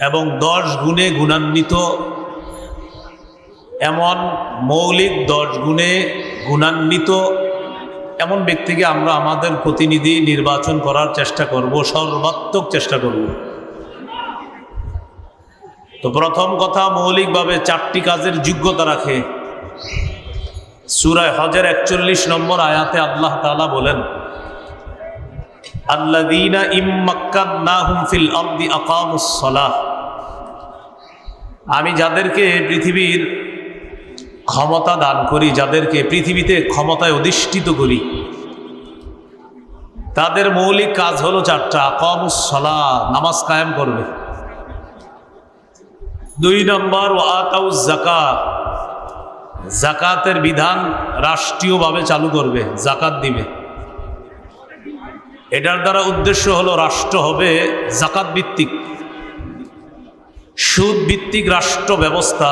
এবং দশ গুণে গুণান্বিত, এমন মৌলিক দশ গুণে গুণান্বিত এমন ব্যক্তিকে আমরা আমাদের প্রতিনিধি নির্বাচন করার চেষ্টা করব, সর্বাত্মক চেষ্টা করব। তো প্রথম কথা, মৌলিকভাবে চারটি কাজের যোগ্যতা রাখে। সুরায় হজের একচল্লিশ নম্বর আয়াতে আল্লাহ তালা বলেন আল্লাদিনা ইম্মাক্কাদনাহুম ফিল আরদি আকামুস সালাহ। আমি যাদেরকে পৃথিবীর ক্ষমতা দান করি, যাদেরকে পৃথিবীতে ক্ষমতায় অধিষ্ঠিত করি, তাদের মৌলিক কাজ হলো চারটা কম সলা নামাজ কায়েম করবে। দুই নম্বর ও আতাউজ জাকাত জাকাতের বিধান রাষ্ট্রীয়ভাবে চালু করবে জাকাত দিবে। এটার দ্বারা উদ্দেশ্য হলো রাষ্ট্র হবে জাকাত ভিত্তিক সুদ ভিত্তিক রাষ্ট্র ব্যবস্থা,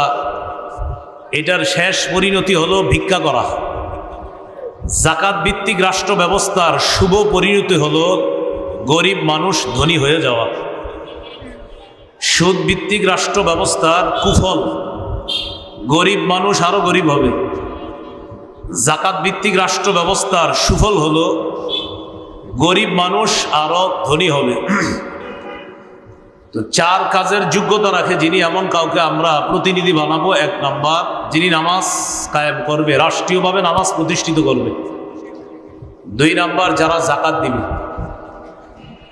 এটার শেষ পরিণতি হলো ভিক্ষা করা। জাকাত ভিত্তিক রাষ্ট্র ব্যবস্থার শুভ পরিণতি হলো গরিব মানুষ ধনী হয়ে যাওয়া। সুদ ভিত্তিক রাষ্ট্র ব্যবস্থার কুফল, গরিব মানুষ আরও গরিব হবে। জাকাত ভিত্তিক রাষ্ট্র ব্যবস্থার সুফল হলো গরিব মানুষ আরও ধনী হবে। তো চার কাজের যোগ্যতা রাখে যিনি, এমন কাউকে আমরা প্রতিনিধি বানাবো, এক নাম্বার, যিনি নামাজ কায়েম করবে, রাষ্ট্রীয়ভাবে নামাজ প্রতিষ্ঠিত করবে। দুই নাম্বার, যারা জাকাত দিবে।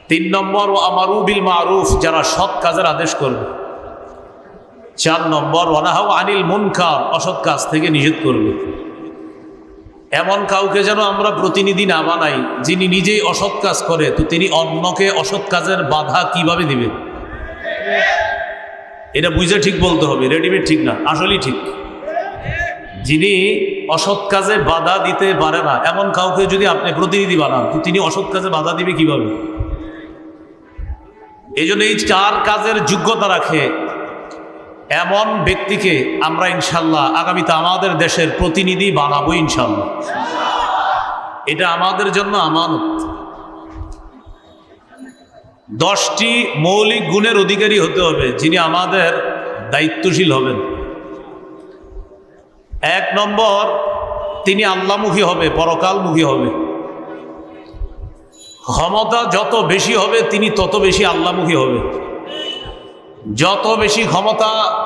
তিন নম্বর ও আমারুবিল মারুফ, যারা সৎ কাজের আদেশ করবে। চার নম্বর ওয়ানাহাও আনিল মুনকার, অসৎ কাজ থেকে নিষেধ করবে। এমন কাউকে যেন আমরা প্রতিনিধি না বানাই, যিনি নিজেই অসৎ কাজ করে, তো তিনি অন্যকে অসৎ কাজের বাধা কীভাবে দিবে? এটা বুঝে ঠিক বলতে হবে রেডিমেড ঠিক না, আসলেই ঠিক। যিনি অসৎ কাজে বাধা দিতে পারে না, এমন কাউকে যদি আপনি প্রতিনিধি বানান, তো তিনি অসৎ কাজে বাধা দিবে কীভাবে? এই জন্য এই চার কাজের যোগ্যতা রাখে। এমন ব্যক্তিকে আমরা ইনশাল্লাহ আগামীতে আমাদের দেশের প্রতিনিধি বানাবো ইনশাল্লাহ। এটা আমাদের জন্য আমানত। দশটি মৌলিক গুণের অধিকারী হতে হবে, যিনি আমাদের দায়িত্বশীল হবেন। এক নম্বর, তিনি আল্লামুখী হবে, পরকালমুখী হবে। ক্ষমতা যত বেশি হবে, তিনি তত বেশি আল্লামুখী হবে। যত বেশি ক্ষমতা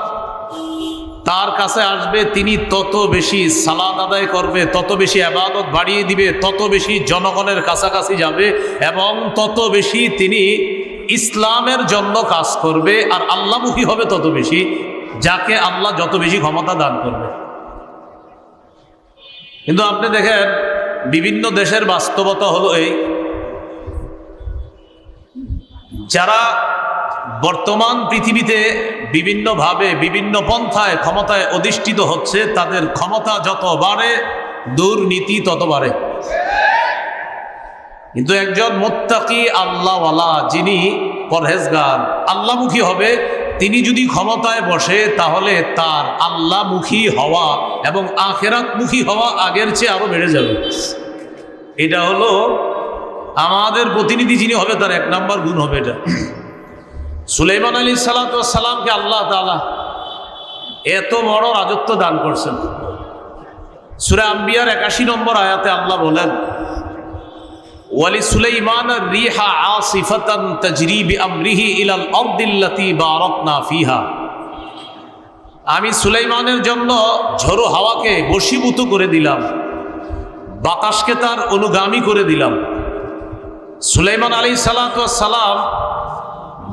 তার কাছে আসবে, তিনি তত বেশি সালাদ আদায় করবে, তত বেশি আবাদত বাড়িয়ে দিবে, তত বেশি জনগণের কাছাকাছি যাবে এবং তত বেশি তিনি ইসলামের জন্য কাজ করবে আর আল্লাহমুখী হবে তত বেশি, যাকে আল্লাহ যত বেশি ক্ষমতা দান করবে। কিন্তু আপনি দেখেন, বিভিন্ন দেশের বাস্তবতা হলো এই। যারা বর্তমান পৃথিবীতে বিভিন্নভাবে, বিভিন্ন পন্থায়, ক্ষমতায় অধিষ্ঠিত হচ্ছে, তাদের ক্ষমতা যত বাড়ে, দুর্নীতি তত বাড়ে। কিন্তু একজন মোত্তাকি আল্লাহওয়ালা যিনি পরহেজগার, আল্লাহমুখী হবে, তিনি যদি ক্ষমতায় বসে, তাহলে তার আল্লাহমুখী হওয়া এবং আখেরাতমুখী হওয়া আগের চেয়ে আরও বেড়ে যাবে। এটা হলো আমাদের প্রতিনিধি যিনি হবে, তার এক নাম্বার গুণ হবে এটা। সুলাইমান আলী সালাতামকে আল্লাহ তালা এত বড় রাজত্ব দান করছেন। সুরে আম্বিয়ার একাশি নম্বর আয়াতে আল্লাহ বলেন ওয়ালি সুলাইমান রিহা আসিফাতান তাজরিবি আমরিহি ইলাল আরদিল্লাতি বারাকনা ফিহা। আমি সুলাইমানের জন্য ঝোড়ো হাওয়াকে বশীভূত করে দিলাম, বাতাসকে তার অনুগামী করে দিলাম। সুলাইমান আলী সালাম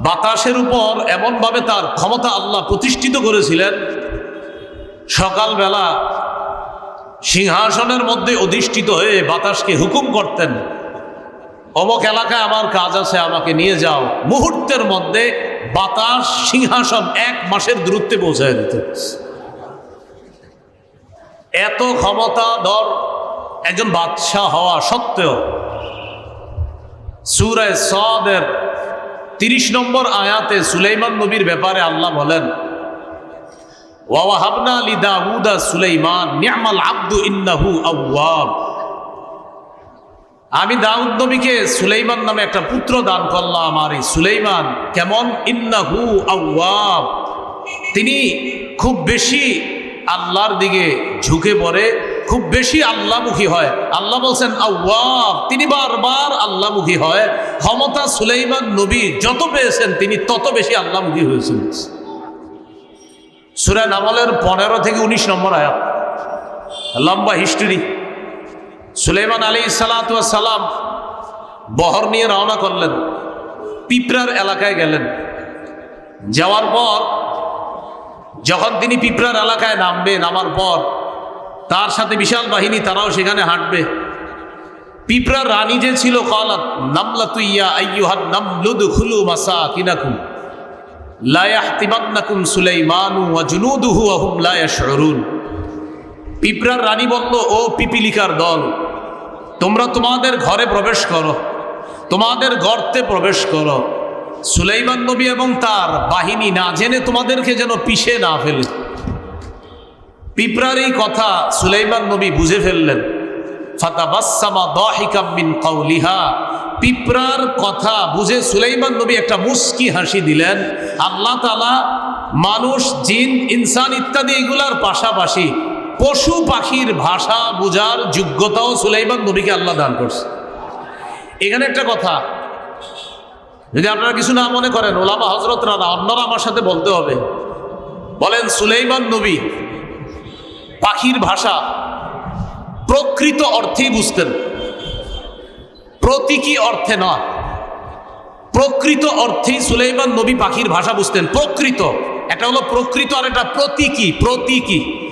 বাতাসের উপর এমনভাবে তার ক্ষমতা আল্লাহ প্রতিষ্ঠিত করেছিলেন, সকালবেলা সিংহাসনের মধ্যে অধিষ্ঠিত হয়ে বাতাসকে হুকুম করতেন। অমক এলাকায় আমার কাজ আছে, আমাকে নিয়ে যাও। মুহূর্তের মধ্যে বাতাস, সিংহাসন এক মাসের দূরত্বে পৌঁছায় দিত। এত ক্ষমতা, ধর, একজন বাদশাহ হওয়া সত্ত্বেও সুরায় সদের তিরিশ নম্বর আয়াতে সুলাইমান নবীর ব্যাপারে আল্লাহ বলেন ওয়াহাবনা আলী দাউদা সুলাইমান আব্দু ইন্নাহু আউয়াব আমি দাউদ নবীকে সুলাইমান নামে একটা পুত্র দান করলাম, আর এই সুলাইমান কেমন? ইন্নাহু আউয়াব তিনি খুব বেশি আল্লাহর দিকে ঝুঁকে পড়ে, খুব বেশি আল্লাহমুখী হয়। আল্লাহ বলছেন আউয়াব তিনি বারবার আল্লাহমুখী হয়। ক্ষমতা সুলেইমান নবী যত পেয়েছেন, তিনি তত বেশি আল্লাহমুখী হয়েছেন। সুরা নামলের পনেরো থেকে উনিশ নম্বর আয়াত। লম্বা হিস্ট্রি সুলাইমান আলী সালাম বহর নিয়ে রওনা করলেন, পিঁপড়ার এলাকায় গেলেন। যাওয়ার পর, যখন তিনি পিঁপড়ার এলাকায় নামবে নামার পর তার সাথে বিশাল বাহিনী, তারাও সেখানে হাঁটবে। পিঁপড়ার রানী যে ছিল, কলাত নামলা তুইয়া আইয়ুহান নামলুদ খুলু মাসা কিনাকুম লায়াহতিমান্নাকুম সুলাইমানু ওয়া জুনুদুহু ওয়া হুম লা ইয়াশউরুন। পিঁপড়ার রানী বলল ও পিপিলিকার দল। তোমরা তোমাদের ঘরে প্রবেশ করো, তোমাদের গর্তে প্রবেশ করো। সুলাইমান নবী এবং তার বাহিনী না জেনে তোমাদেরকে যেন পিষে না ফেলে। পিঁপড়ার এই কথা সুলাইমান নবী বুঝে ফেললেন। ফাতাবাসামা পিঁপড়ার কথা বুঝে সুলাইমান নবী একটা মুস্কি হাসি দিলেন। আল্লাহ মানুষ, জিন, ইনসান ইত্যাদি এগুলার পাশাপাশি পশু পাখির ভাষা বোঝার যোগ্যতাও সুলাইমান নবীকে আল্লাহ দান করছে। এখানে একটা কথা, যদি আপনারা কিছু না মনে করেন, ওলামা হজরতরা না অন্যরা আমার সাথে বলতে হবে। বলেন, সুলাইমান নবী পাখির ভাষা প্রকৃত অর্থেই বুঝতেন। প্রতীকী অর্থে নয়। প্রকৃত অর্থেই সুলাইমান নবী পাখির ভাষা বুঝতেন। প্রকৃত একটা হলো প্রকৃত আর একটা প্রতীকী প্রতীকী।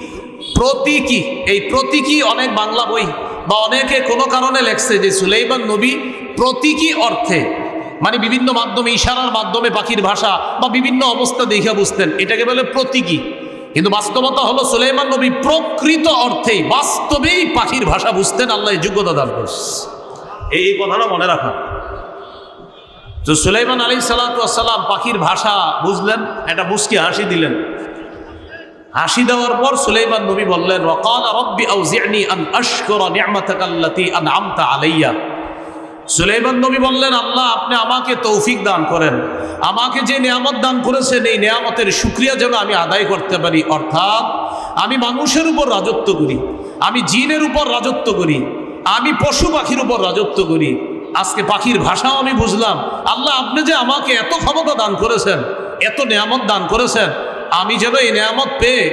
প্রতীকী। এই প্রতীকী অনেক বাংলা বই বা অনেকে কোনো কারণে লেখছে যে সুলেইমান নবী প্রতীকী অর্থে মানে বিভিন্ন মাধ্যমে, ইশারার মাধ্যমে পাখির ভাষা বা বিভিন্ন অবস্থা দেখে বুঝতেন। এটাকে বলে প্রতীকী। কিন্তু বাস্তবতা হলো সুলাইমান নবী প্রকৃত অর্থেই, বাস্তবেই পাখির ভাষা বুঝতেন, আল্লাহ যোগ্যতা দান করছে। এই এই কথাটা মনে রাখা তো সুলাইমান আলী সালাতাম পাখির ভাষা বুঝলেন, একটা মুস্কি হাসি দিলেন। হাসি দেওয়ার পর সুলাইমান নবী বললেন, ওয়াকাল রব্বি আউজিআনি আন আশকুরা নি'মাতাকাল্লাতী আনআমতা আলাইয়া। সুলাইমান নবী বললেন, আল্লাহ, আপনি আমাকে তৌফিক দান করেন। আমাকে যে নিয়ামত দান করেছেন, এই নিয়ামতের সুক্রিয়া যেন আমি আদায় করতে পারি। অর্থাৎ, আমি মানুষের উপর রাজত্ব করি, আমি জিনের উপর রাজত্ব করি, আমি পশু পাখির উপর রাজত্ব করি। আজকে পাখির ভাষাও আমি বুঝলাম। আল্লাহ, আপনি যে আমাকে এত ক্ষমতা দান করেছেন, এত নিয়ামত দান করেছেন আমি যেন এই নিয়ামত পেয়ে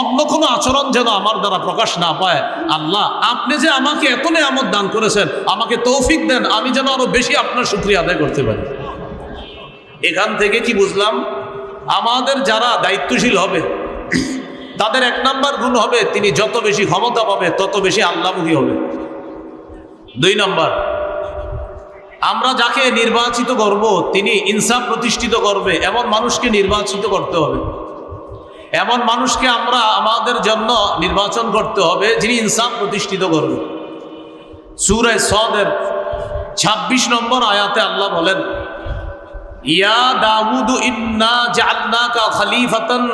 অন্য কোনো আচরণ যেন আমার দ্বারা প্রকাশ না পায়। আল্লাহ, আপনি যে আমাকে এত নিয়ামত দান করেছেন, আমাকে তৌফিক দেন, আমি যেন আরও বেশি আপনার শুক্রিয়া আদায় করতে পারি। এখান থেকে কি বুঝলাম? আমাদের যারা দায়িত্বশীল হবে, তাদের এক নাম্বার গুণ হবে, তিনি যত বেশি ক্ষমতা পাবে, তত বেশি আল্লাহমুখী হবে। দুই নম্বর, আমরা যাকে নির্বাচিত করব, তিনি ইনসাফ প্রতিষ্ঠিত করবে, এমন মানুষকে নির্বাচিত করতে হবে। এমন মানুষকে আমরা আমাদের জন্য নির্বাচন করতে হবে যিনি ইনসাফ প্রতিষ্ঠিত করবে। সুরায় সদের ২৬ নম্বর আয়াতে আল্লাহ বলেন, ইয়া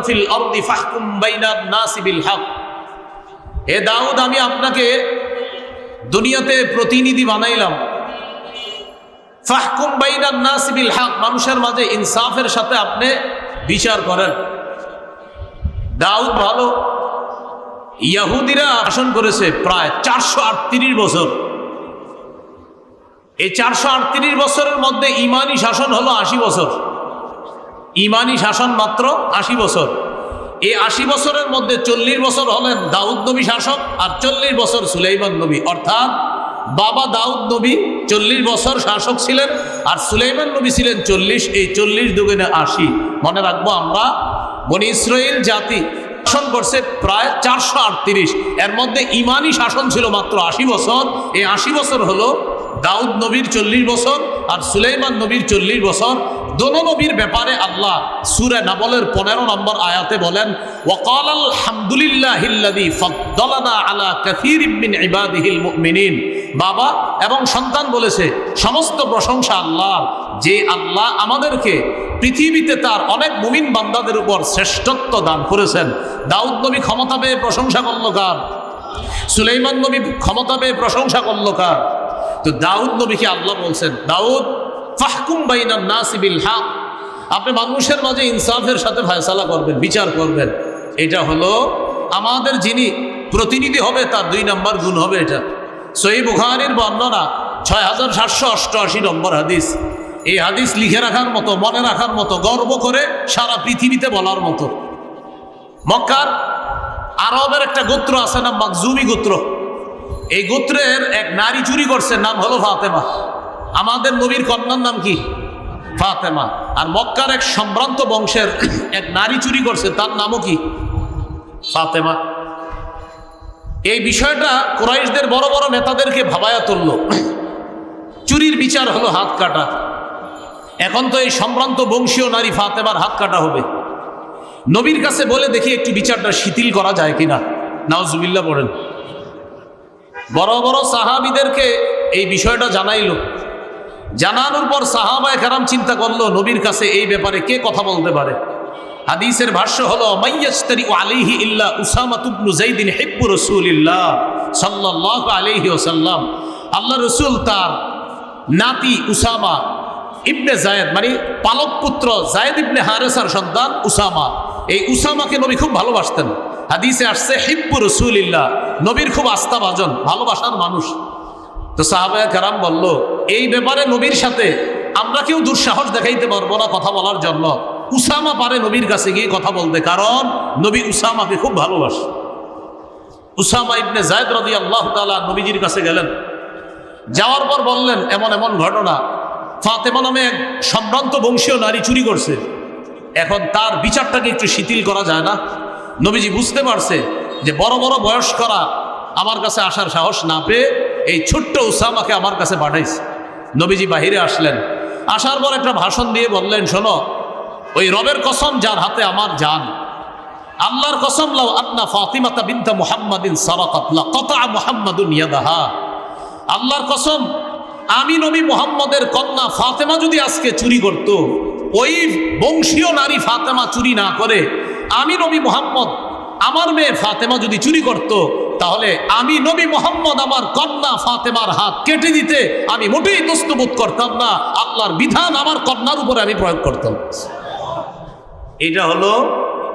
ফিল দাউদ, আমি আপনাকে দুনিয়াতে প্রতিনিধি বানাইলাম। ফাহকুম মানুষের মাঝে ইনসাফের সাথে আপনি বিচার করেন। দাউদ ভালো। ইয়াহুদিরা শাসন করেছে প্রায় চারশো আটত্রিশ বছর। এই চারশো আটত্রিশ বছরের মধ্যে ইমানি শাসন হলো আশি বছর। ইমানি শাসন মাত্র আশি বছর। এই আশি বছরের মধ্যে চল্লিশ বছর হলেন দাউদ নবী শাসক আর চল্লিশ বছর সুলাইমান নবী। অর্থাৎ বাবা দাউদ নবী চল্লিশ বছর শাসক ছিলেন আর সুলাইমান নবী ছিলেন চল্লিশ। এই চল্লিশ দুগুণে আশি। মনে রাখব আমরা বনি ইসরায়েল জাতি শাসন করছে প্রায় চারশো আটত্রিশ। এর মধ্যে ইমানি শাসন ছিল মাত্র আশি বছর। এই আশি বছর হলো দাউদ নবীর চল্লিশ বছর আর সুলাইমান নবীর চল্লিশ বছর। দোনো নবীর ব্যাপারে আল্লাহ সুরে নাবলের পনেরো নম্বর আয়াতে বলেন, ওয়াকাল আলহামদুলিল্লাহিল্লাযী ফাদ্দালানা আলা কাসীরিম ইবাদিহিল মুমিনিন। বাবা এবং সন্তান বলেছে, সমস্ত প্রশংসা আল্লাহ যে আল্লাহ আমাদেরকে পৃথিবীতে তার অনেক মুমিন বান্দাদের উপর শ্রেষ্ঠত্ব দান করেছেন। দাউদ নবী ক্ষমতা পেয়ে প্রশংসা করল কার? সুলাইমান নবী ক্ষমতা পেয়ে প্রশংসা করল কার? তো দাউদ নবীকে আল্লাহ বলছেন, দাউদ, ফাহকুম বাইনান নাসিবিল হক। আপনি মানুষের মাঝে ইনসাফের সাথে ফয়সালা করবেন, বিচার করবেন। এটা হলো আমাদের যিনি প্রতিনিধি হবে, তার দুই নম্বর গুণ হবে এটা। সই বুখারির বর্ণনা ছয় হাজার সাতশো অষ্টআশি নম্বর হাদিস। এই হাদিস লিখে রাখার মতো, মনে রাখার মতো, গর্ব করে সারা পৃথিবীতে বলার মতো। মক্কার আরবের একটা গোত্র আছে না মাকজুমি গোত্র। এই গোত্রের এক নারী চুরি করছে, নাম হলো ফাতেমা। আমাদের নবীর কন্যার নাম কি? ফাতেমা। আর মক্কার এক সম্ভ্রান্ত বংশের এক নারী চুরি করছে, তার নামও কি? ফাতেমা। এই বিষয়টা কোরাইশদের বড় বড় নেতাদেরকে ভাবায়া তুলল। চুরির বিচার হলো হাত কাটা। এখন তো এই সম্ভ্রান্ত বংশীয় নারী ফাতেমার হাত কাটা হবে। নবীর কাছে বলে দেখি একটু বিচারটা শিথিল করা যায় কিনা। নাওজুবিল্লা পড়েন। বড় বড় সাহাবিদেরকে এই বিষয়টা জানাইল। জানানোর পর সাহাবায় কারাম চিন্তা করল, নবীর কাছে এই ব্যাপারে কে কথা বলতে পারে? হাদিসের ভাষ্য হলো মাইয়াস্তারি আলিহি ইল্লা উসামা তুবনু জাইদিন হিব্বু রসুলিল্লাহ সাল্লাল্লাহু আলাইহি ওসাল্লাম আল্লাহ রসুল তার নাতি উসামা ইবনে জায়েদ মানে পালক পুত্র জায়েদ ইবনে হারেসার সন্তান উসামা। এই উসামাকে নবী খুব ভালোবাসতেন। হাদিসে আসছে, হিব্বু রসুলিল্লাহ নবীর খুব আস্থাভাজন, ভালোবাসার মানুষ। তো সাহাবায়া কারাম বলল, এই ব্যাপারে নবীর সাথে আমরা কেউ দুঃসাহস দেখাইতে পারব না কথা বলার জন্য। উসামা পারে নবীর কাছে গিয়ে কথা বলতে, কারণ নবী উসামাকে খুব ভালোবাসে। উসামা ইবনে জায়দ রদি আল্লাহ তালা নবীজির কাছে গেলেন। যাওয়ার পর বললেন, এমন এমন ঘটনা ফাতেমা নামে এক সম্ভ্রান্ত বংশীয় নারী চুরি করছে। এখন তার বিচারটাকে একটু শিথিল করা যায় না? নবীজি বুঝতে পারছে যে বড় বড় বয়স করা আমার কাছে আসার সাহস না পেয়ে এই ছোট্ট উসামাকে আমার কাছে পাঠাইছে। নবীজি বাহিরে আসলেন। আসার পর একটা ভাষণ দিয়ে বললেন, শোনো, ওই রবের কসম যার হাতে আমার জান। আল্লাহর কসম লাও আন্না ফাতিমাতা বিনতা মুহাম্মাদিন সারাকাত লা কাতা মুহাম্মাদুন ইয়াদাহা। আল্লাহর কসম আমি নবী মোহাম্মদের কন্যা ফাতেমা যদি আজকে চুরি করত, ওই বংশীয় নারী ফাতেমা চুরি না করে, আমি নবী মোহাম্মদ, আমার মেয়ে ফাতেমা যদি চুরি করত, তাহলে আমি নবী মোহাম্মদ, আমার কন্যা ফাতেমার হাত কেটে দিতে আমি মোটেই দস্তবোধ করতাম না, আল্লাহর বিধান আমার কন্যার উপরে আমি প্রয়োগ করতাম। এটা হলো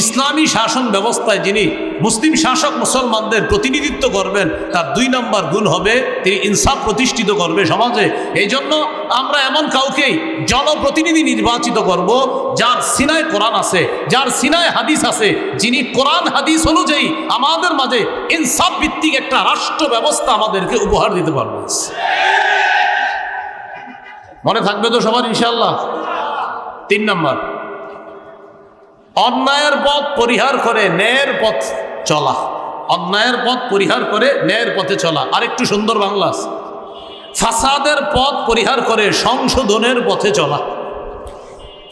ইসলামী শাসন ব্যবস্থায় যিনি মুসলিম শাসক মুসলমানদের প্রতিনিধিত্ব করবেন, তার দুই নম্বর গুণ হবে তিনি ইনসাফ প্রতিষ্ঠিত করবে সমাজে। এই জন্য আমরা এমন কাউকেই জনপ্রতিনিধি নির্বাচিত করব, যার সিনায় কোরআন আছে, যার সিনায় হাদিস আছে, যিনি কোরআন হাদিস অনুযায়ী আমাদের মাঝে ইনসাফ ভিত্তিক একটা রাষ্ট্র ব্যবস্থা আমাদেরকে উপহার দিতে পারবে। মনে থাকবে তো সবার ইনশাল্লাহ তিন নম্বর। অন্যায়ের পথ পরিহার করে ন্যায়ের পথ চলা। অন্যায়ের পথ পরিহার করে ন্যায়ের পথে চলা। আরেকটু সুন্দর বাংলা। ফাসাদের পথ পরিহার করে সংশোধনের পথে চলা।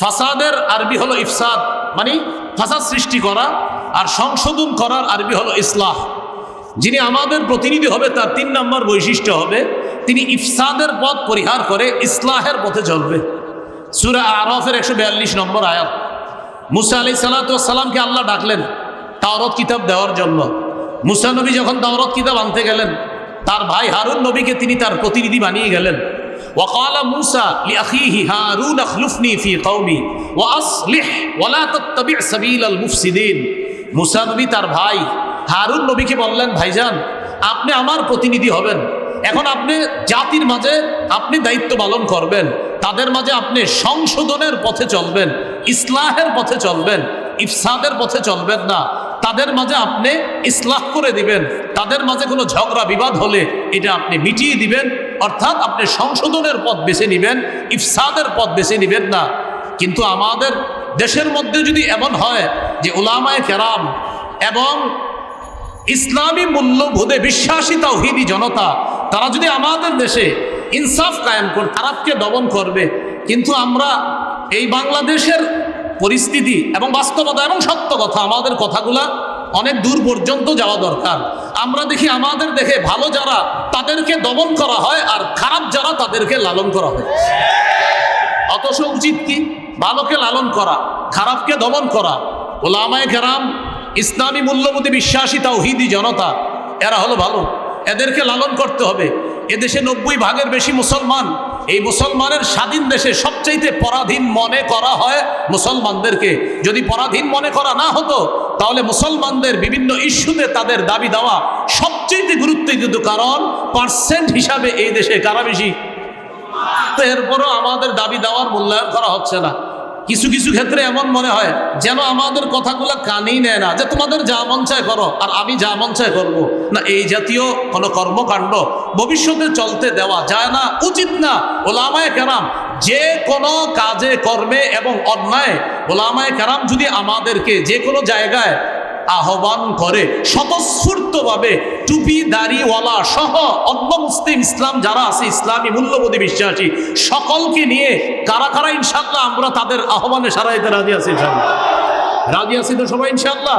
ফাসাদের আরবি হলো ইফসাদ মানে ফাসাদ সৃষ্টি করা আর সংশোধন করার আরবি হলো ইসলাহ। যিনি আমাদের প্রতিনিধি হবে, তার তিন নম্বর বৈশিষ্ট্য হবে, তিনি ইফসাদের পথ পরিহার করে ইসলাহের পথে চলবে। সুরা আরফের একশো বিয়াল্লিশ নম্বর আয়াত। মুসা আলি সাল্লাতামকে আল্লাহ ডাকলেন তাওরত কিতাব দেওয়ার জন্য মুসা নবী যখন তাওরত কিতাব আনতে গেলেন তার ভাই হারুন নবীকে তিনি তার প্রতিনিধি বানিয়ে গেলেন وقال موسى لأخيه هارون اخلفني في قومي وأصلح ولا تتبع سبيل المفسدين মুসা নবী তার ভাই হারুন নবীকে বললেন ভাইজান আপনি আমার প্রতিনিধি হবেন এখন আপনি জাতির মাঝে আপনি দায়িত্ব পালন করবেন, তাদের মাঝে আপনি সংশোধনের পথে চলবেন, ইসলাহের পথে চলবেন, ইফসাদের পথে চলবেন না। তাদের মাঝে আপনি ইসলাহ করে দিবেন, তাদের মাঝে কোনো ঝগড়া বিবাদ হলে এটা আপনি মিটিয়ে দিবেন, অর্থাৎ আপনি সংশোধনের পথ বেছে নেবেন, ইফসাদের পথ বেছে নেবেন না। কিন্তু আমাদের দেশের মধ্যে যদি এমন হয় যে ওলামায় কেরাম এবং ইসলামী মূল্যবোধে বিশ্বাসী তাওহিদি জনতা তারা যদি আমাদের দেশে ইনসাফ কায়েম করে খারাপকে দমন করবে। কিন্তু আমরা এই বাংলাদেশের পরিস্থিতি এবং বাস্তবতা এবং সত্য কথা, আমাদের কথাগুলা অনেক দূর পর্যন্ত যাওয়া দরকার। আমরা দেখি আমাদের দেখে ভালো যারা, তাদেরকে দমন করা হয় আর খারাপ যারা, তাদেরকে লালন করা হয়। অথচ উচিত কি? ভালোকে লালন করা, খারাপকে দমন করা। ওলামায় কেরাম, ইসলামী মূল্যবোধে বিশ্বাসী তাওহিদি জনতা, এরা হলো ভালো। এদেরকে লালন করতে হবে। এদেশে নব্বই ভাগের বেশি মুসলমান। এই মুসলমানের স্বাধীন দেশে সবচাইতে পরাধীন মনে করা হয় মুসলমানদেরকে। যদি পরাধীন মনে করা না হতো, তাহলে মুসলমানদের বিভিন্ন ইস্যুতে তাদের দাবি দেওয়া সবচেয়ে গুরুত্ব দিত কারণ পার্সেন্ট হিসাবে এই দেশে কারা বেশি? তো এরপরও আমাদের দাবি দেওয়ার মূল্যায়ন করা হচ্ছে না। কিছু কিছু ক্ষেত্রে এমন মনে হয় যেন আমাদের কথাগুলো কানেই নেয় না, যে তোমাদের যা মন চায় করো আর আমি যা মন চায় করব। না, এই জাতীয় কোনো কর্মকাণ্ড ভবিষ্যতে চলতে দেওয়া যায় না, উচিত না। ওলামায় কেরাম যে কোনো কাজে, কর্মে এবং অন্যায়, ওলামায় কেরাম যদি আমাদেরকে যে কোনো জায়গায় আহ্বান করে, স্বতঃস্ফূর্তভাবে টুপি দাড়িওয়ালা সহ অন্য মুসলিম ইসলাম যারা আছে, ইসলামী মূল্যবোধী বিশ্বাসী, সকলকে নিয়ে কারা কারা ইনশাল্লাহ আমরা তাদের আহ্বানে সারা রাজি আছি রাজি আছি তো সবাই ইনশাল্লাহ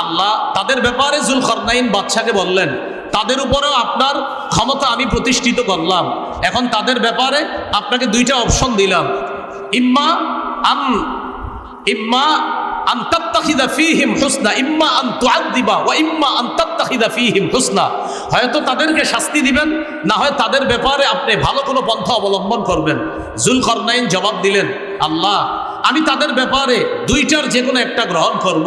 আল্লাহ তাদের ব্যাপারে জুল খরনাইন বাদশাকে বললেন, তাদের উপরেও আপনার ক্ষমতা আমি প্রতিষ্ঠিত করলাম। এখন তাদের ব্যাপারে আপনাকে দুইটা অপশন দিলাম। ইম্মা আন, ইম্মা হয়তো তাদেরকে শাস্তি দিবেন, না হয় তাদের ব্যাপারে আপনি ভালো কোনো পন্থা অবলম্বন করবেন। জুলকরনাইন জবাব দিলেন, আল্লাহ, আমি তাদের ব্যাপারে দুইটার যে কোনো একটা গ্রহণ করব।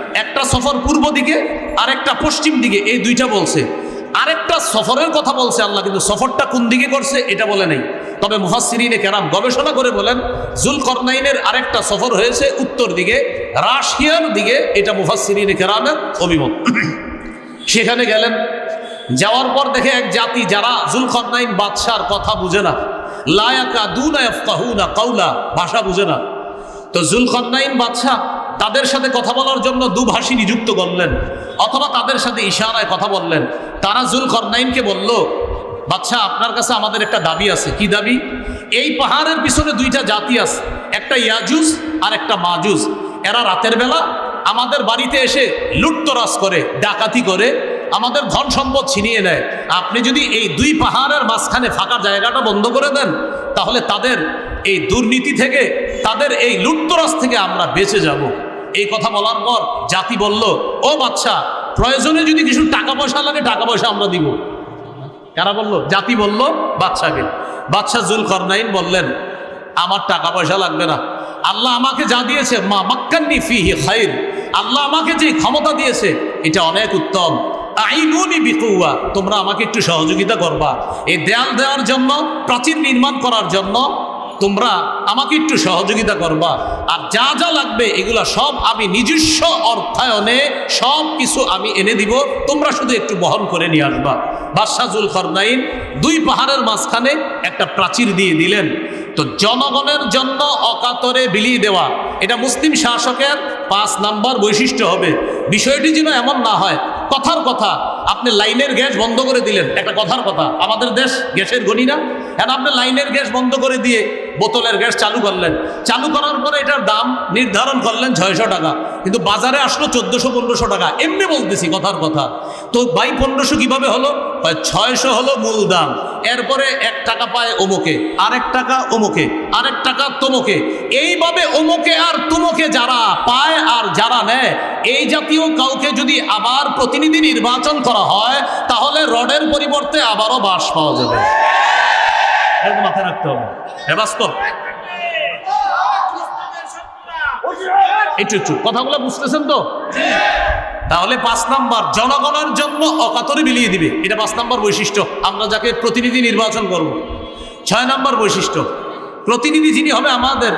একটা সফর পূর্ব দিকে, আরেকটা পশ্চিম দিকে, এই দুইটা বলছে। আরেকটা সফরের কথা বলছে আল্লাহ, কিন্তু সফরটা কোন দিকে করছে এটা বলে নেই। তবে মুহাসিরিনে কেরাম গবেষণা করে বলেন জুল করনাইনের আরেকটা সফর হয়েছে উত্তর দিকে, রাশিয়ার দিকে, এটা মুহাসিরিনে কেরামের অভিমত। সেখানে গেলেন, যাওয়ার পর দেখে এক জাতি যারা জুল করনাইন বাদশার কথা বুঝে না লায়াকা দুনা কাউলা ভাষা বুঝে না। তো জুল করনাইন বাদশাহ তাদের সাথে কথা বলার জন্য দুভাষী নিযুক্ত করলেন, অথবা তাদের সাথে ইশারায় কথা বললেন। তারা জুল করনাইনকে বলল বাচ্চা আপনার কাছে আমাদের একটা দাবি আছে। কি দাবি? এই পাহাড়ের পিছনে দুইটা জাতি আছে, একটা ইয়াজুজ আর একটা মাজুজ। এরা রাতের বেলা আমাদের বাড়িতে এসে লুটতরাজ করে, ডাকাতি করে আমাদের ধন সম্পদ ছিনিয়ে নেয়। আপনি যদি এই দুই পাহাড়ের মাঝখানে ফাঁকা জায়গাটা বন্ধ করে দেন, তাহলে তাদের এই দুর্নীতি থেকে, তাদের এই লুটতরাজ থেকে আমরা বেঁচে যাব। এই কথা বলার পর জাতি বলল, ও বাচ্চা, প্রয়োজনে যদি কিছু টাকা পয়সা লাগে, টাকা পয়সা আমরা দিব। কারা বলল? জাতি বলল, বাচ্চাকে। বাচ্চা জুল করনাইন বললেন, আমার টাকা পয়সা লাগবে না। আল্লাহ আমাকে যা দিয়েছে, মা মাক্কান্নি ফিহি খাইর। আল্লাহ আমাকে যে ক্ষমতা দিয়েছে, এটা অনেক উত্তম। তোমরা আমাকে একটু সহযোগিতা করবা। এই দেয়াল দেওয়ার জন্য, প্রাচীর নির্মাণ করার জন্য তোমরা আমাকে একটু সহযোগিতা করবা। আর যা যা লাগবে, এগুলা সব আমি নিজস্ব অর্থায়নে সব কিছু আমি এনে দিব। তোমরা শুধু একটু বহন করে নিয়ে আসবা। বাদশাহুল খরনাইন দুই পাহাড়ের মাঝখানে একটা প্রাচীর দিয়ে দিলেন। তো জনগণের জন্য অকাতরে বিলিয়ে দেওয়া। এটা মুসলিম শাসকের পাঁচ নাম্বার বৈশিষ্ট্য হবে। বিষয়টি যেন এমন না হয় কথার কথা। আপনি লাইনের গ্যাস বন্ধ করে দিলেন, একটা কথার কথা। আমাদের দেশ গ্যাসের গণি না? এখন আপনি লাইনের গ্যাস বন্ধ করে দিয়ে বোতলের গ্যাস চালু করলেন? চালু করার পরে এটার দাম নির্ধারণ করলেন ছয়শো টাকা। কিন্তু বাজারে আসলো চোদ্দোশো, পনেরোশো টাকা। এমনি বলতেছি কথার কথা। তো বাই পনেরোশো কীভাবে হলো? ছয়শো হলো মূল দাম। এরপরে এক টাকা পায় অমুকে আরেক টাকা অমুকে আরেক টাকা তমুকে। এইভাবে অমুকে আর তুমুকে যারা পায় আর যারা নেয় এই জাতীয় কাউকে যদি আবার প্রতিনিধি নির্বাচন করা হয় তাহলে রডের পরিবর্তে আবারও বাস পাওয়া যাবে। মাথায় রাখতে হবে। হ্যাঁ বাস্তব একটু একটু, কথাগুলো বুঝতেছেন তো? তাহলে পাঁচ নাম্বার, জনগণের জন্য অকাতরে বিলিয়ে দিবে। এটা পাঁচ নাম্বার বৈশিষ্ট্য। আমরা যাকে প্রতিনিধি নির্বাচন করব। ছয় নাম্বার বৈশিষ্ট্য, প্রতিনিধি যিনি হবে আমাদের,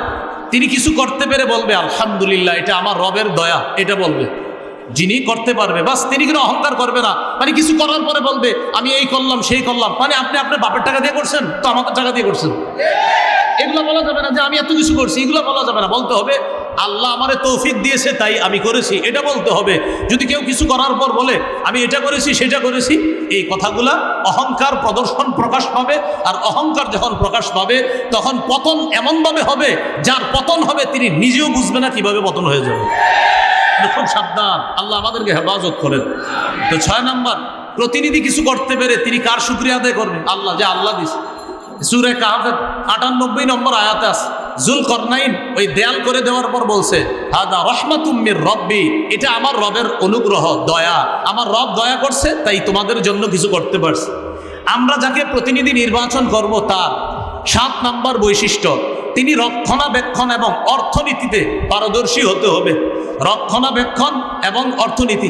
তিনি কিছু করতে পেরে বলবে, আলহামদুলিল্লাহ, এটা আমার রবের দয়া। এটা বলবে। যিনি করতে পারবে, বাস তিনি কিন্তু অহংকার করবে না। মানে কিছু করার পরে বলবে, আমি এই করলাম, সেই করলাম। মানে আপনি আপনার বাপের টাকা দিয়ে করছেন, তো আমাদের টাকা দিয়ে করছেন। এগুলো বলা যাবে না যে আমি এত কিছু করছি, এগুলো বলা যাবে না। বলতে হবে, আল্লাহ আমারে তৌফিক দিয়েছে, তাই আমি করেছি। এটা বলতে হবে। যদি কেউ কিছু করার পর বলে, আমি এটা করেছি, সেটা করেছি, এই কথাগুলা অহংকার প্রদর্শন প্রকাশ পাবে আর অহংকার যখন প্রকাশ পাবে, তখন পতন এমনভাবে হবে, যার পতন হবে তিনি নিজেও বুঝবে না কীভাবে পতন হয়ে যাবে। কিন্তু খুব সাবধান। আল্লাহ আমাদেরকে হেফাজত করেন। তো ছয় নম্বর, প্রতিনিধি কিছু করতে পেরে তিনি কার শুক্রিয়া আদায় করবেন আল্লাহ, যে আল্লাহ দিস সুরে কাহাফের আটানব্বই নম্বর আয়াতে আছে জুল করনাইন ওই দেয়াল করে দেওয়ার পর বলছে, হাদা রহমাতুম্মির রব্বি এটা আমার রবের অনুগ্রহ, দয়া। আমার রব দয়া করছে, তাই তোমাদের জন্য কিছু করতে পারছে। আমরা যাকে প্রতিনিধি নির্বাচন করব তার সাত নাম্বার বৈশিষ্ট্য তিনি রক্ষণাবেক্ষণ এবং অর্থনীতিতে পারদর্শী হতে হবে। রক্ষণাবেক্ষণ এবং অর্থনীতি।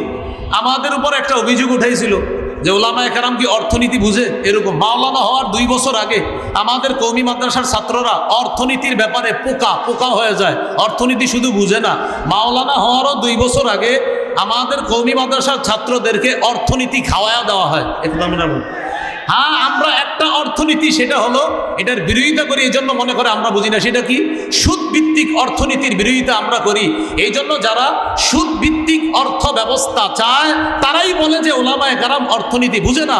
আমাদের উপর একটা অভিযোগ উঠাইছিল যে ওলামা একরাম কি অর্থনীতি বুঝে? এরকম মাওলানা হওয়ার দুই বছর আগে আমাদের কৌমি মাদ্রাসার ছাত্ররা অর্থনীতির ব্যাপারে পোকা পোকা হয়ে যায়। অর্থনীতি শুধু বুঝে না। মাওলানা হওয়ারও দুই বছর আগে আমাদের কৌমি মাদ্রাসার ছাত্রদেরকে অর্থনীতি খাওয়ায়া দেওয়া হয়। বলি হ্যাঁ আমরা একটা অর্থনীতি, সেটা হলো এটার বিরোধিতা করি এই জন্য মনে করে আমরা বুঝি না, সেটা কি? সুদ ভিত্তিক অর্থনীতির বিরোধিতা আমরা করি। এই জন্য যারা সুদ ভিত্তিক অর্থ ব্যবস্থা চায়, তারাই বলে যে ওলামায় কারাম অর্থনীতি বুঝে না।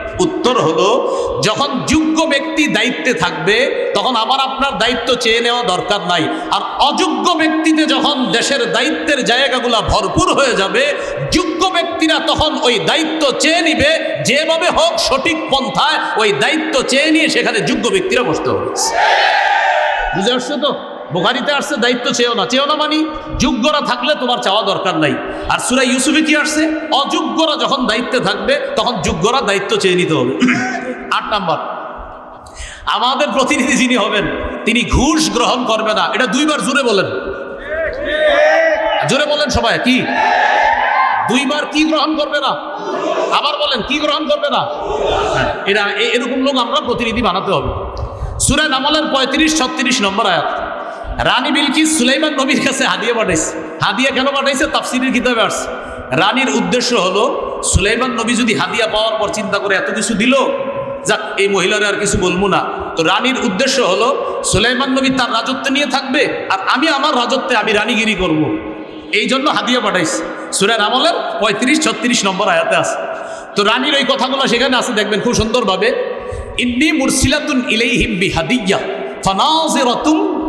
উত্তর হলো, যখন যোগ্য ব্যক্তি দায়িত্বে থাকবে, তখন আবার আপনার দায়িত্ব চেয়ে নেওয়া দরকার নাই। আর অযোগ্য ব্যক্তিতে যখন দেশের দায়িত্বের জায়গাগুলো ভরপুর হয়ে যাবে, যোগ্য ব্যক্তিরা তখন ওই দায়িত্ব চেয়ে নিবে, যেভাবে হোক সঠিক পন্থায় ওই দায়িত্ব চেয়ে নিয়ে সেখানে যোগ্য ব্যক্তিরা বসতে হবে। বুঝে আসছো তো? বোখারিতে আসছে দায়িত্ব চেয়েও না। চেয়েও না মানি যোগ্যরা থাকলে তোমার চাওয়া দরকার নাই। আর সুরা ইউসুফে কি আসছে? অযোগ্যরা যখন দায়িত্বে থাকবে তখন যোগ্যরা দায়িত্ব চেয়ে নিতে হবে। আট নাম্বার। আমাদের প্রতিনিধি যিনি হবেন তিনি ঘুষ গ্রহণ করবে না। এটা দুইবার জোরে বলেন। জোরে বলেন সবাই কি? দুইবার কি গ্রহণ করবে না? আবার বলেন কি গ্রহণ করবে না? হ্যাঁ, এরা এরকম লোক আমরা প্রতিনিধি বানাতে হবে। সুরা নামালের পঁয়ত্রিশ ছত্রিশ নম্বর আয়াত। রানী বিলকিস সুলাইমান নবীর কাছে হাদিয়া পাঠাইছে। হাদিয়া কেন পাঠাইছে? তাফসিরের কিতাবে আসছে। রানীর উদ্দেশ্য হলো, সুলাইমান নবী যদি হাদিয়া পাওয়ার পর চিন্তা করে এত কিছু দিল, যাক, এই মহিলারা আর কিছু বলব না। তো রানীর উদ্দেশ্য হলো, সুলাইমান নবী তার রাজত্ব নিয়ে থাকবে, আর আমি আমার রাজত্বে আমি রানীগিরি করব। এই জন্য হাদিয়া পাঠাইছে। সুরের আমলের পঁয়ত্রিশ, ছত্রিশ নম্বর আয়াতে আছে। তো রানীর ওই কথাগুলো সেখানে আছে, দেখবেন খুব সুন্দরভাবে। ইন্নি মুরসিলাতুন ইলাইহিম বিহাদিয়া ফানাজিরাতুম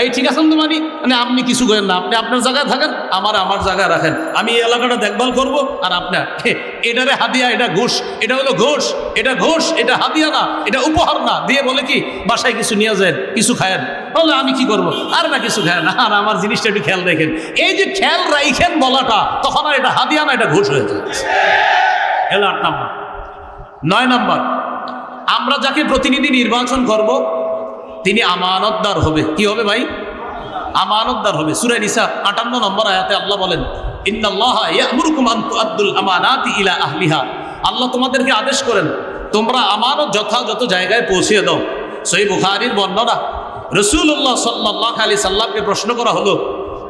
এই ঠিক আছেন তো মানি? মানে আপনি কিছু করেন না, আপনি আপনার জায়গায় থাকেন, আমার আমার জায়গায় রাখেন। আমি এই এলাকাটা দেখভাল করব, আর আপনার এটারে হাদিয়া, এটা ঘোষ, এটা হলো ঘোষ, এটা ঘোষ, এটা হাদিয়া না, এটা উপহার না, দিয়ে বলে কি, বাসায় কিছু নিয়ে যায় কিছু খায়েন। বলে, আমি কি করব? আর না কিছু খায় না, আর আমার জিনিসটা একটু খেয়াল রাখেন। এই যে খেয়াল রাইখেন বলাটা, তখন আর এটা হাদিয়া না, এটা ঘোষ হয়ে যায়। আট নাম্বার। নয় নম্বর, আমরা যাকে প্রতিনিধি নির্বাচন করব তিনি আমানতদার হবে। কি হবে ভাই? আমানতদার হবে। সুরে নিসা আটান্ন নম্বর আয়াতে আল্লাহ বলেন আল্লাহ তোমাদেরকে আদেশ করেন, তোমরা আমানত যথাযথ জায়গায় পৌঁছিয়ে দাও। সই বুখারীর বর্ণনা রসুল্লাহ সাল্লাহ আলি সাল্লামকে প্রশ্ন করা হলো,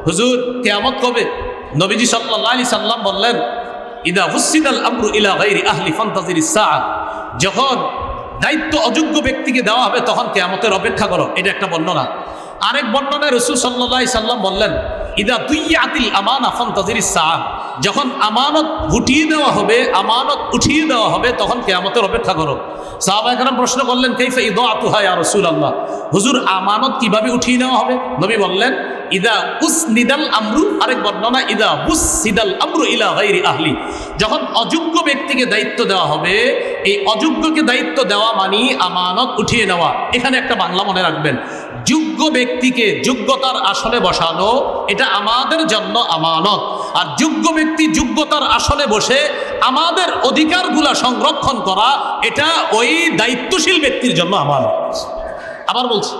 হুজুর, কেয়ামত কবে? নবীজি সাল্লাহ আলি সাল্লাম বললেন, ইদা হুসিদ আল আমরু ইলা গাইরি আহলি ফান্তাজির যখন দায়িত্ব অযোগ্য ব্যক্তিকে দেওয়া হবে, তখন কেয়ামতের অপেক্ষা করো। এটা একটা বর্ণনা। আরেক বর্ণনায় রসুল সাল্লাহ সাল্লাম বললেন ইদা তুই আতিল আমান আফান তাজির সাহ যখন আমানত গুটিয়ে দেওয়া হবে, আমানত উঠিয়ে দেওয়া হবে, তখন কেয়ামতের অপেক্ষা করো। সাহাবা একরাম প্রশ্ন করলেন রসুল আল্লাহ হুজুর, আমানত কীভাবে উঠিয়ে নেওয়া হবে? নবী বললেন, ইদা উস নিদাল আমরু। আরেক বর্ণনা, ইদা বুস সিদাল আমরু ইলা গাইরি আহলি। যখন অযোগ্য ব্যক্তিকে দায়িত্ব দেওয়া হবে, এই অযোগ্যকে দায়িত্ব দেওয়া মানি আমানত উঠিয়ে নেওয়া। এখানে একটা বাংলা মনে রাখবেন। যোগ্য ব্যক্তিকে যোগ্যতার আসনে বসানো, এটা আমাদের জন্য আমানত। আর যোগ্য ব্যক্তি যোগ্যতার আসনে বসে আমাদের অধিকারগুলা সংরক্ষণ করা, এটা ওই দায়িত্বশীল ব্যক্তির জন্য আমানত। আবার বলছি,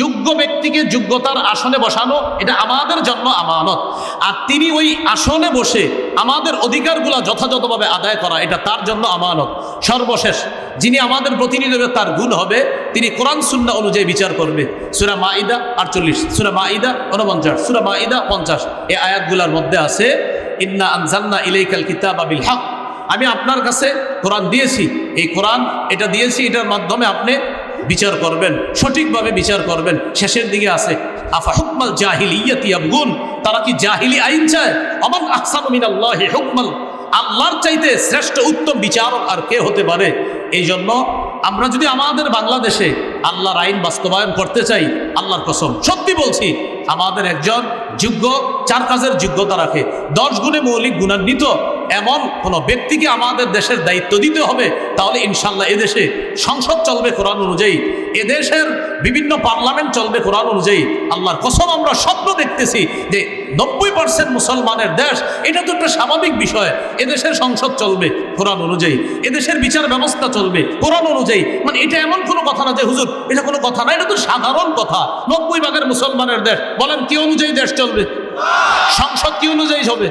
যোগ্য ব্যক্তিকে যোগ্যতার আসনে বসানো, এটা আমাদের জন্য আমানত। আর তিনি ওই আসনে বসে আমাদের অধিকারগুলো যথাযথভাবে আদায় করা, এটা তার জন্য আমানত। সর্বশেষ যিনি আমাদের প্রতিনিধি হবে, তার গুণ হবে। তিনি কোরআন সুন্না অনুযায়ী বিচার করবে। সুরা মাইদা আটচল্লিশ, সুরা মাইদা উনপঞ্চাশ সুরা মাইদা পঞ্চাশ। এই আয়াতগুলোর মধ্যে আছে, ইন্না আনজান্না ইলাইকাল কিতাব আবিল হক আমি আপনার কাছে কোরআন দিয়েছি। এই কোরআন, এটা দিয়েছি, এটার মাধ্যমে আপনি বিচার করবেন, সঠিকভাবে বিচার করবেন। শেষের দিকে আছে, আফা হুকমাল জাহিলিয়াতি আবগুন তারা কি জাহিলি আইন চায়? অমান আহসানু মিনাল্লাহি হুকমাল। আল্লাহর চাইতে শ্রেষ্ঠ উত্তম বিচারক আর কে হতে পারে? এই জন্য আমরা যদি আমাদের বাংলাদেশে আল্লাহর আইন বাস্তবায়ন করতে চাই, আল্লাহর কসম। সত্যি বলছি, আমাদের একজন যোগ্য, চার কাজের যোগ্যতা রাখে। দশ গুণে মৌলিক গুণান্বিত এমন কোনো ব্যক্তিকে আমাদের দেশের দায়িত্ব দিতে হবে, তাহলে ইনশাল্লাহ এদেশে সংসদ চলবে কোরআন অনুযায়ী। এদেশের বিভিন্ন পার্লামেন্ট চলবে কোরআন অনুযায়ী। আল্লাহর কসম আমরা স্বপ্ন দেখতেছি যে নব্বই পার্সেন্ট মুসলমানের দেশ, এটা তো একটা স্বাভাবিক বিষয়। এদেশের সংসদ চলবে কোরআন অনুযায়ী। এদেশের বিচার ব্যবস্থা চলবে কোরআন অনুযায়ী। মানে এটা এমন কোনো কথা না যে, হুজুর, এটা কোনো কথা না, এটা তো সাধারণ কথা। নব্বই ভাগের মুসলমানের দেশ, বলেন কি অনুযায়ী দেশ চলবে? সংসদ কি অনুযায়ী হবে?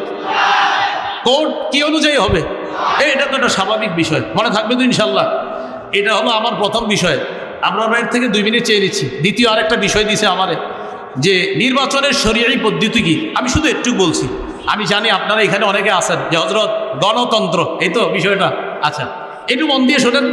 কোর্ট কি অনুযায়ী হবে? এটা তো একটা স্বাভাবিক বিষয়। মনে থাকবে তো ইনশাল্লাহ এটা হলো আমার প্রথম বিষয়। আমরা এর থেকে দুই মিনিট চেয়ে নিচ্ছি। দ্বিতীয় আরেকটা বিষয় দিছে আমারে, যে নির্বাচনের সরিয়ারি পদ্ধতি কি? আমি শুধু একটু বলছি। আমি জানি আপনারা এখানে অনেকে আছেন, যে হজরত গণতন্ত্র, এই তো বিষয়টা। আচ্ছা একটু মন দিয়ে শোনেন।